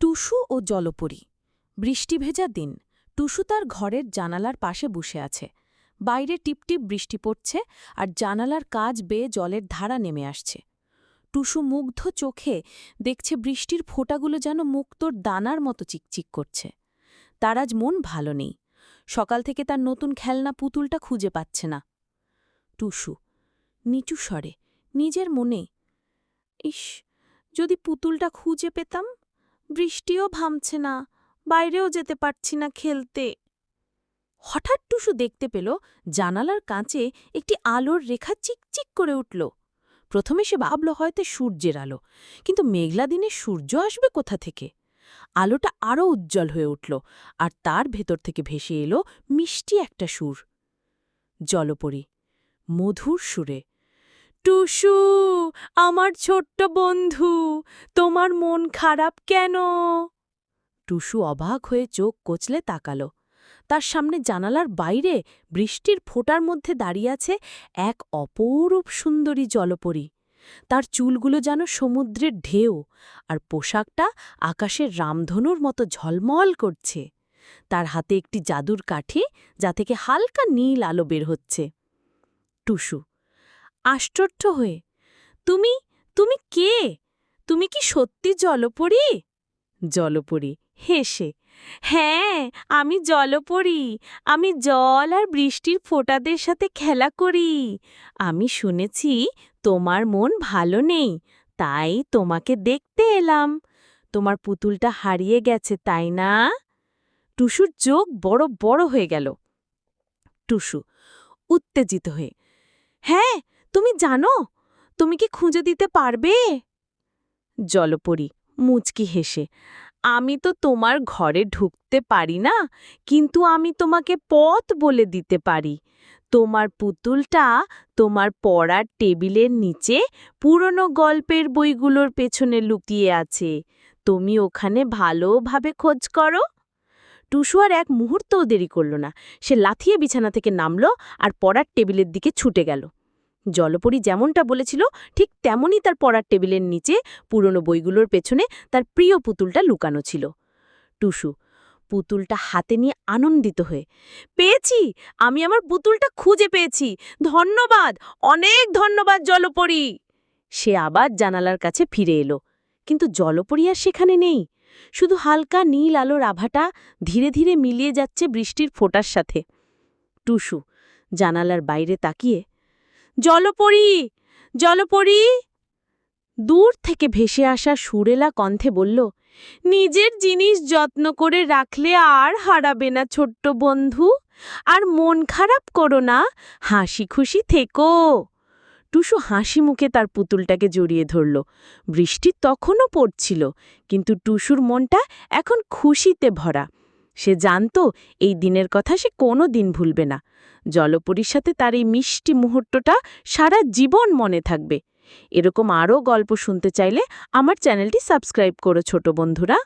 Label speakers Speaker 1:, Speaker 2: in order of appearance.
Speaker 1: টুসু ও জলপরি। বৃষ্টি ভেজা দিন। টুসু তার ঘরের জানালার পাশে বসে আছে। বাইরে টিপটিপ বৃষ্টি পড়ছে আর জানালার কাজ বেয়ে জলের ধারা নেমে আসছে। টুসু মুগ্ধ চোখে দেখছে বৃষ্টির ফোঁটাগুলো যেন মুক্তোর দানার মতো চিকচিক করছে। তার আজ মন ভালো নেই। সকাল থেকে তার নতুন খেলনা পুতুলটা খুঁজে পাচ্ছে না। টুসু, নিচু স্বরে, নিজের মনে, ইস, যদি পুতুলটা খুঁজে পেতাম? বৃষ্টিও ভামছে না, বাইরেও যেতে পারছি না খেলতে। হঠাৎ টুসু দেখতে পেল জানালার কাঁচে একটি আলোর রেখা চিকচিক করে উঠল। প্রথমে সে ভাবল হয়তো সূর্যের আলো, কিন্তু মেঘলা দিনে সূর্য আসবে কোথা থেকে? আলোটা আরও উজ্জ্বল হয়ে উঠল আর তার ভেতর থেকে ভেসে এলো মিষ্টি একটা সুর। জলপরি, মধুর সুরে। টুসু, আমার ছোট্ট বন্ধু, তোমার মন খারাপ কেন? টুসু অবাক হয়ে চোখ কচলে তাকালো। তার সামনে জানালার বাইরে বৃষ্টির ফোঁটার মধ্যে দাঁড়িয়ে আছে এক অপরূপ সুন্দরী জলপরী। তার চুলগুলো যেন সমুদ্রের ঢেউ, আর পোশাকটা আকাশের রামধনুর মতো ঝলমল করছে। তার হাতে একটি জাদুর কাঠি, যা থেকে হালকা নীল আলো বের হচ্ছে। টুসু আশ্চর্য হয়ে, তুমি তুমি কে? তুমি কি সত্যি জলপরি? জলপরি? হেসে হ্যাঁ আমি জলপরী। আমি জল আর বৃষ্টির ফোঁটাদের সাথে খেলা করি। আমি শুনেছি তোমার মন ভালো নেই, তাই তোমাকে দেখতে এলাম। তোমার পুতুলটা হারিয়ে গেছে, তাই না? টুসুর চোখ বড় বড় হয়ে গেল। টুসু উত্তেজিত হয়ে হ্যাঁ তুমি জানো? তুমি কি খুঁজে দিতে পারবে? জলপরি মুচকি হেসে, আমি তো তোমার ঘরে ঢুকতে পারি না, কিন্তু আমি তোমাকে পথ বলে দিতে পারি। তোমার পুতুলটা তোমার পড়ার টেবিলের নিচে পুরনো গল্পের বইগুলোর পেছনে লুকিয়ে আছে। তুমি ওখানে ভালোভাবে খোঁজ করো। টুসু আর এক মুহূর্তও দেরি করল না। সে লাথিয়ে বিছানা থেকে নামল আর পড়ার টেবিলের দিকে ছুটে গেল। জলপরি যেমনটা বলেছিল, ঠিক তেমনই তার পড়ার টেবিলের নিচে পুরনো বইগুলোর পেছনে তার প্রিয় পুতুলটা লুকানো ছিল। টুসু, পুতুলটা হাতে নিয়ে আনন্দিত হয়ে, পেয়েছি! আমি আমার পুতুলটা খুঁজে পেয়েছি! ধন্যবাদ! অনেক ধন্যবাদ জলপরি! সে আবার জানালার কাছে ফিরে এলো। কিন্তু জলপরি আর সেখানে নেই। শুধু হালকা নীল আলোর আভাটা ধীরে ধীরে মিলিয়ে যাচ্ছে বৃষ্টির ফোঁটার সাথে। টুসু, জানালার বাইরে তাকিয়ে জলপরি জলপরি। দূর থেকে ভেসে আসা সুরেলা কণ্ঠে বলল, নিজের জিনিস যত্ন করে রাখলে আর হারাবে না ছোট্ট বন্ধু। আর মন খারাপ করো না, হাসি খুশি থেকো। টুসু হাসি মুখে তার পুতুলটাকে জড়িয়ে ধরল। বৃষ্টি তখনও পড়ছিল, কিন্তু টুসুর মনটা এখন খুশিতে ভরা। সে জানত এই দিনের কথা সে কোনো দিন ভুলবে না। জলপরীর সাথে তার এই মিষ্টি মুহূর্তটা সারা জীবন মনে থাকবে। এরকম আরও গল্প শুনতে চাইলে আমার চ্যানেলটি সাবস্ক্রাইব করো ছোট বন্ধুরা।